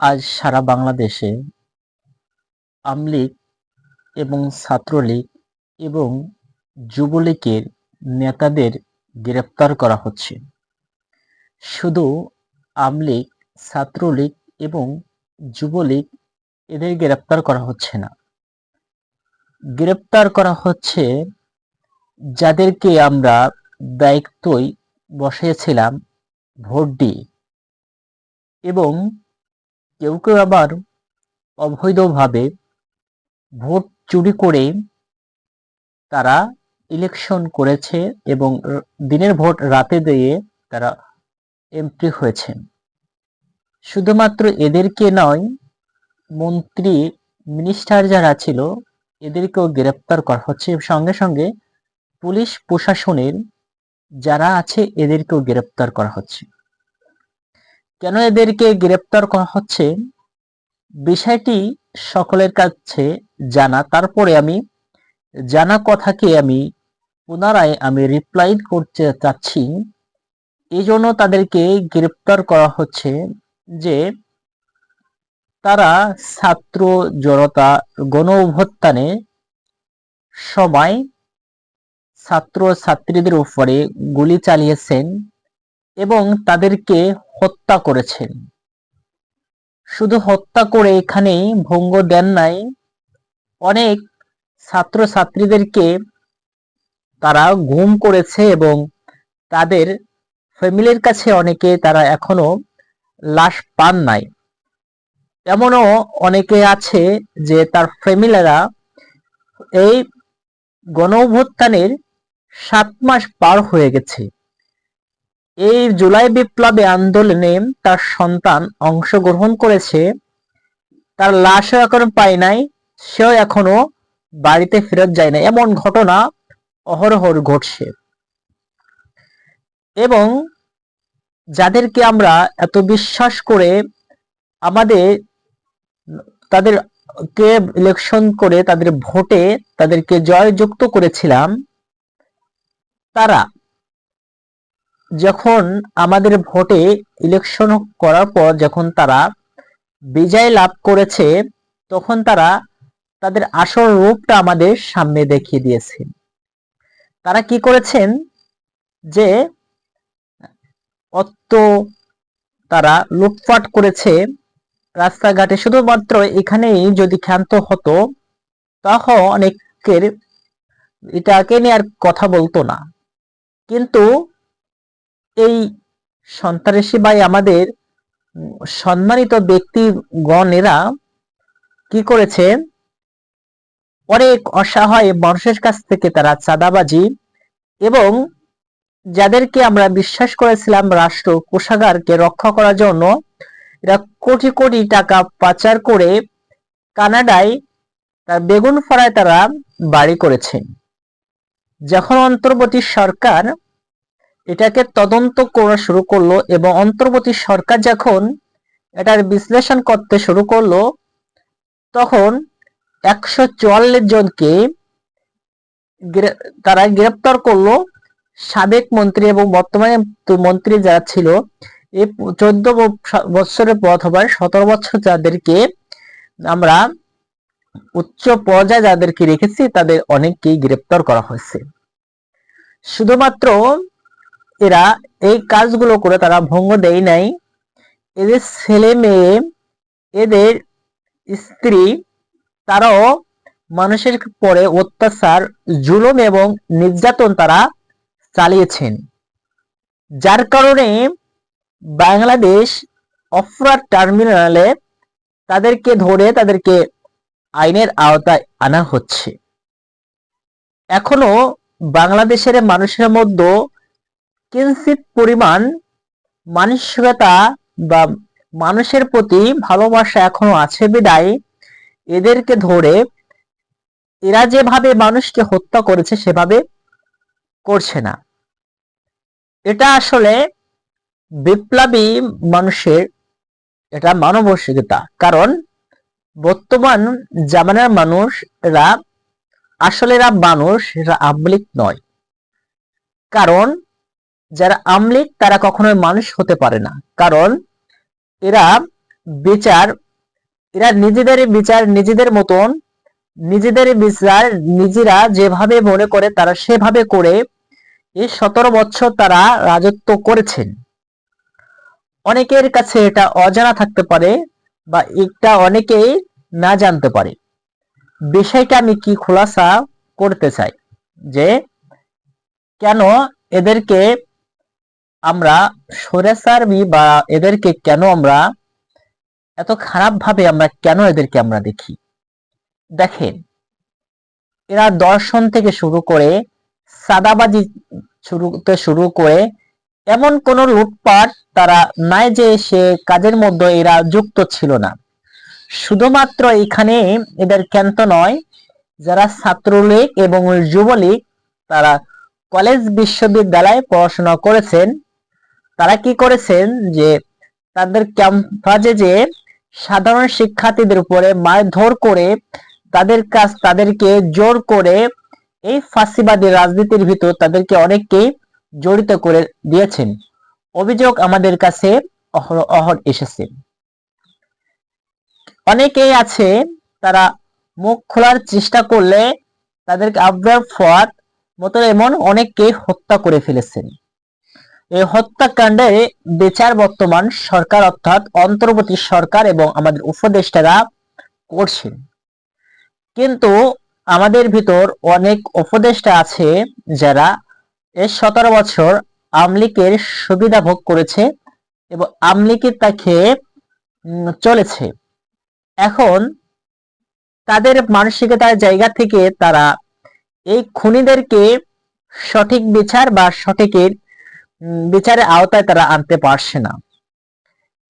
আজ সারা বাংলাদেশে আমলীগ এবং ছাত্রলীগ এবং যুবলীগের নেতাদের গ্রেপ্তার করা হচ্ছে। শুধু আমলীগ, ছাত্রলীগ এবং যুবলীগ এদের গ্রেপ্তার করা হচ্ছে না। গ্রেপ্তার করা হচ্ছে যাদেরকে আমরা দায়িত্বই বসিয়েছিলাম ভোট দিয়ে এবং কেউ কেউ আবার অবৈধভাবে ভোট চুরি করে তারা ইলেকশন করেছে এবং দিনের ভোট রাতে দিয়ে তারা এমপি হয়েছেন। শুধুমাত্র এদেরকে নয়, মন্ত্রী মিনিস্টার যারা ছিল, এদেরকেও গ্রেপ্তার করা হচ্ছে সঙ্গে সঙ্গে পুলিশ প্রশাসনের যারা আছে, এদেরকেও গ্রেপ্তার করা হচ্ছে। কেন এদেরকে গ্রেপ্তার করা হচ্ছে? বিষয়টি সকলের কাছে জানা। তারপরে আমি জানা কথাকে আমি পুনরায় আমি রিপ্লাই করতে চাচ্ছি। এই জন্য তাদেরকে গ্রেপ্তার করা হচ্ছে যে তারা ছাত্র জনতা গণ অভ্যুত্থানে সময় ছাত্র ছাত্রীদের উপরে গুলি চালিয়েছেন। এবং তাদেরকে হত্যা করেছেন। শুধু হত্যা করে এখানে ভঙ্গ দেন নাই, অনেক ছাত্র ছাত্রীদেরকে তারা গুম করেছে এবং তাদের ফ্যামিলির কাছে অনেকে তারা এখনও লাশ পান নাই। এমনও অনেকে আছে যে তার ফ্যামিলিরা এই গণ সাত মাস পার হয়ে গেছে। এই জুলাই বিপ্লবী আন্দোলনে তার সন্তান অংশগ্রহণ করেছে। তার লাশও এখনও পায় নাই, সেও এখনও বাড়িতে ফেরত যায় না এমন ঘটনা অহরহর ঘটছে। এবং যাদেরকে আমরা এত বিশ্বাস করে আমাদের, তাদের কে ইলেকশন করে তাদের ভোটে তাদেরকে জয়যুক্ত করেছিলাম, তারা যখন আমাদের ভোটে ইলেকশন করার পর যখন তারা বিজয় লাভ করেছে, তখন তারা তাদের আসল রূপটা আমাদের সামনে দেখিয়ে দিয়েছে। তারা কি করেছেন? যে অত তারা লুটপাট করেছে রাস্তাঘাটে। শুধুমাত্র এখানেই যদি ক্ষান্ত হতো, তখন অনেকের এটাকে নিয়ে আর কথা বলতো না। কিন্তু এই সন্ত্রাসী ভাই আমাদের সম্মানিত ব্যক্তিগণেরা কি করেছে? অনেক অসহায় মানুষের কাছ থেকে তারা চাঁদাবাজি এবং যাদেরকে আমরা বিশ্বাস করেছিলাম রাষ্ট্র কোষাগারকে রক্ষা করার জন্য, এরা কোটি কোটি টাকা পাচার করে কানাডায় তার বেগুন ফড়ায় তারা বাড়ি করেছেন যখন অন্তর্বর্তী সরকার এটাকে তদন্ত করা শুরু করল এবং অন্তর্বর্তী সরকার যখন এটার বিশ্লেষণ করতে শুরু করল, তখন একশো চুয়াল্লিশ জনকে তারা গ্রেপ্তার করল সাবেক মন্ত্রী এবং বর্তমানে মন্ত্রী যারা ছিল এই চোদ্দ বছরের পর অথবা সতেরো বছর যাদেরকে আমরা উচ্চ পর্যায়ে যাদেরকে রেখেছি, তাদের অনেককেই গ্রেপ্তার করা হয়েছে। শুধুমাত্র এরা এই কাজগুলো করে তারা ভঙ্গ দেয় নাই। এদের ছেলে মেয়ে, এদের স্ত্রী, তারাও মানুষের পরে অত্যাচার, জুলুম এবং নির্যাতন তারা চালিয়েছেন। যার কারণে বাংলাদেশ অফরার টার্মিনালে তাদেরকে ধরে তাদেরকে আইনের আওতায় আনা হচ্ছে। এখনও বাংলাদেশের মানুষের মধ্যে কিঞ্চিত পরিমাণ মানসিকতা বা মানুষের প্রতি ভালোবাসা এখনও আছে বিদায়, এদেরকে ধরে এরা যেভাবে মানুষকে হত্যা করেছে সেভাবে করছে না। এটা আসলে বিপ্লবী মানুষের এটা মানবসিকতা। কারণ বর্তমান জামানার মানুষ এরা আসলে এরা মানুষ, এরা আমলিক নয়। কারণ যারা আমলিক, তারা কখনোই মানুষ হতে পারে না। কারণ এরা বিচার, এরা নিজেদের বিচার নিজেদের মতন, নিজেদের বিচার নিজেরা যেভাবে মনে করে তারা সেভাবে করে এই সতেরো বছর তারা রাজত্ব করেছেন। অনেকের কাছে এটা অজানা থাকতে পারে বা এটা অনেকেই না জানতে পারে। বিষয়টা আমি কি খোলাসা করতে চাই? যে কেন এদেরকে আমরা সরেসারবি বা এদেরকে কেন আমরা এত খারাপ ভাবে আমরা কেন এদেরকে আমরা দেখি? দেখেন, এরা দর্শন থেকে শুরু করে সাদাবাজি শুরুতে শুরু করে এমন কোন লুটপাট তারা নাই যে সে কাজের মধ্যে এরা যুক্ত ছিল না। শুধুমাত্র এখানে এদের কেন্ত নয়, যারা ছাত্রলীগ এবং যুবলীগ তারা কলেজ বিশ্ববিদ্যালয়ে পড়াশোনা করেছেন তারা কি করেছেন যে তাদের ক্যাম্পাসে যে সাধারণ শিক্ষার্থীদের উপরে মারধর করে তাদের কাজ তাদেরকে জোর করে এই ফাঁসিবাদী রাজনীতির ভিতর তাদেরকে অনেককেই জড়িত করে দিয়েছেন। অভিযোগ আমাদের কাছে অহর এসেছে। অনেকেই আছে, তারা মুখ খোলার চেষ্টা করলে তাদেরকে আবরার ফোয়াদ মতো এমন অনেককে হত্যা করে ফেলেছেন। এই হত্যাকাণ্ডে বিচার বর্তমান সরকার অর্থাৎ অন্তর্বর্তী সরকার এবং আমাদের উপদেষ্টারা করছেন কিন্তু আমাদের ভিতর অনেক উপদেষ্টা আছে যারা এই সতেরো বছর আমলিকের সুবিধা ভোগ করেছে এবং আমলিকের তাকে চলেছে। এখন তাদের মানসিকতার জায়গা থেকে তারা এই খুনিদেরকে সঠিক বিচার বা সঠিকের বিচারের আওতায় তারা আনতে পারছে না।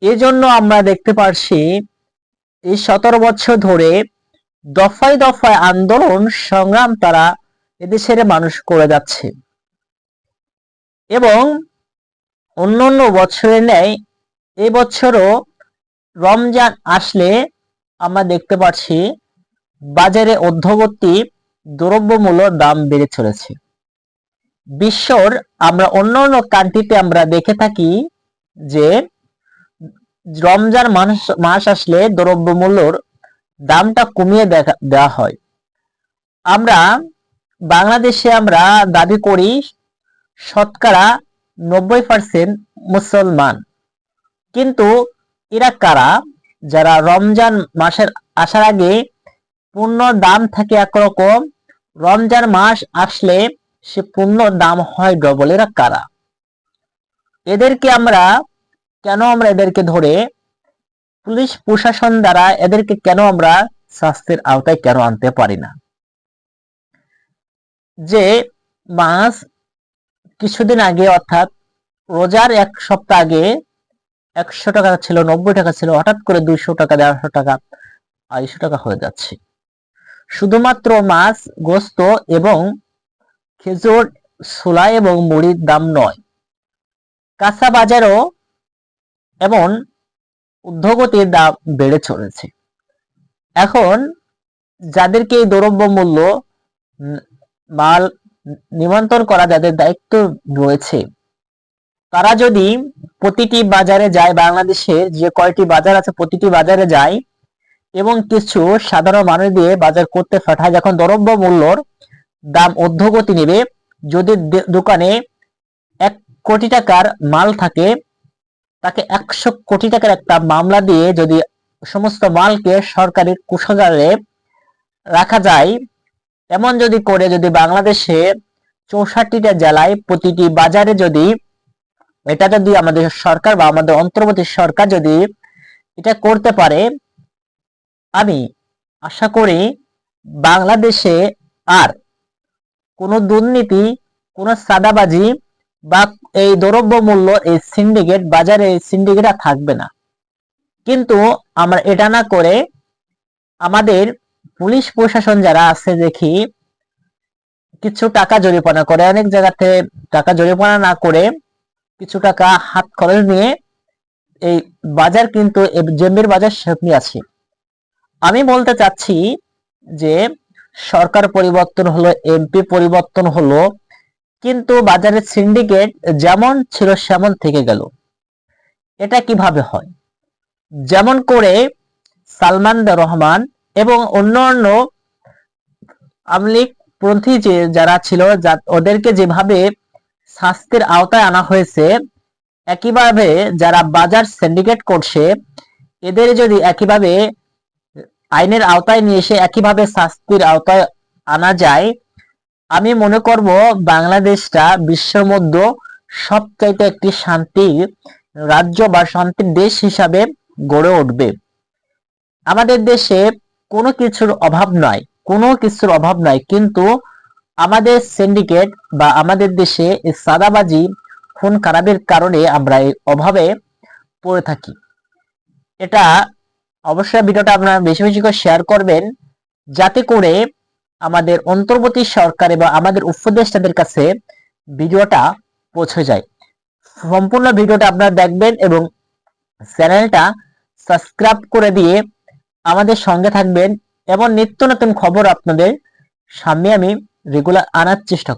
এজন্য আমরা দেখতে পারছি, এই সতেরো বছর ধরে দফায় দফায় আন্দোলন, সংগ্রাম তারা এদেশের মানুষ করে যাচ্ছে। এবং অন্য অন্য বছরের ন্যায় এই বছরও রমজান আসলে আমরা দেখতে পাচ্ছি বাজারে অধ্যবর্তী দ্রব্যমূল্য দাম বেড়ে চলেছে। বিশ্বর আমরা অন্য অন্য কান্ট্রিতে আমরা দেখে থাকি যে রমজান মাস মাস আসলে দ্রব্যমূল্যর দামটা কমিয়ে দেখা দেওয়া হয়। আমরা বাংলাদেশে আমরা দাবি করি শতকরা নব্বই পার্সেন্ট মুসলমান। কিন্তু এরা কারা? যারা রমজান মাসের আসার আগে পূর্ণ দাম থাকে একরকম, রমজান মাস আসলে সে পূর্ণ দাম হয় ডবল এরা কারা? এদেরকে আমরা কেন আমরা এদেরকে ধরে পুলিশ প্রশাসন দ্বারা এদেরকে কেন আমরা শাস্তির আওতায় কেন আনতে পারি না? যে মাস কিছুদিন আগে অর্থাৎ রোজার এক সপ্তাহ আগে একশো টাকা ছিল, নব্বই টাকা ছিল, হঠাৎ করে দুইশো টাকা, দেড়শো টাকা, আড়াইশো টাকা হয়ে যাচ্ছে। শুধুমাত্র মাছ গোস্ত এবং খেজুর, ছোলা এবং মুড়ির দাম নয়। কাঁচা বাজারও এমন উদ্যোগতির দাম বেড়ে চলেছে। এখন যাদেরকে এই দ্রব্য মূল্য মাল নিমন্ত্রণ করা যাদের দায়িত্ব রয়েছে, তারা যদি প্রতিটি বাজারে যায় বাংলাদেশে যে কয়টি বাজার আছে প্রতিটি বাজারে যায় এবং কিছু সাধারণ মানুষ দিয়ে বাজার করতে পাঠায়, যখন দ্রব্য মূল্যর দাম অধ্যগতি নেবে। যদি দোকানে এক কোটি টাকার মাল থাকে, তাকে একশো কোটি টাকার একটা মামলা দিয়ে যদি সমস্ত মালকে সরকারি কুশাগারে রাখা যায় এমন যদি করে যদি বাংলাদেশে চৌষট্টিটা জেলায় প্রতিটি বাজারে যদি এটা যদি আমাদের সরকার বা আমাদের অন্তর্বর্তী সরকার যদি এটা করতে পারে, আমি আশা করি বাংলাদেশে আর কোনো দুর্নীতি, কোনো সাদাবাজি বা এই দ্রব্য মূল্য এই সিন্ডিকেট বাজারে এই সিন্ডিকেট থাকবে না। কিন্তু আমরা এটা না করে আমাদের পুলিশ প্রশাসন যারা আছে দেখি, কিছু টাকা জরিমানা করে, অনেক জায়গাতে টাকা জরিমানা না করে কিছু টাকা হাত খরচ নিয়ে এই বাজার কিন্তু জেম্বির বাজার সেরকমই আছে আমি বলতে চাচ্ছি যে সরকার পরিবর্তন হলো এমপি পরিবর্তন হলো, কিন্তু বাজারের সিন্ডিকেট যেমন ছিল সেমন থেকে গেল। এটা কীভাবে হয়? যেমন করে সালমান রহমান এবং অন্য আমলিক পন্থী যে যারা ছিল ওদেরকে যেভাবে শাস্তির আওতায় আনা হয়েছে, একইভাবে যারা বাজার সিন্ডিকেট করছে, এদের যদি একইভাবে আইনের আওতায় নিয়ে এসে একইভাবে শাস্তির আওতায় আনা যায়। আমি মনে করব বাংলাদেশটা বিশ্বের মধ্যে সবচাইতে একটি শান্তির রাজ্য বা শান্তির দেশ হিসাবে গড়ে উঠবে। আমাদের দেশে কোনো কিছুর অভাব নয় কোনো কিছুর অভাব নয় কিন্তু আমাদের সিন্ডিকেট বা আমাদের দেশে সাদাবাজি খুন খারাপের কারণে আমরা এই অভাবে পড়ে থাকি। এটা অবশ্যই ভিডিওটা আপনারা বেশি বেশি করে শেয়ার করবেন, যাতে করে আমাদের অন্তর্বর্তী সরকার এবং আমাদের উপদেষ্টাদের কাছে ভিডিওটা পৌঁছে যায়। সম্পূর্ণ ভিডিওটা আপনারা দেখবেন এবং চ্যানেলটা সাবস্ক্রাইব করে দিয়ে আমাদের সঙ্গে থাকবেন এবং নিত্য নতুন খবর আপনাদের সামনে আমি রেগুলার আনার চেষ্টা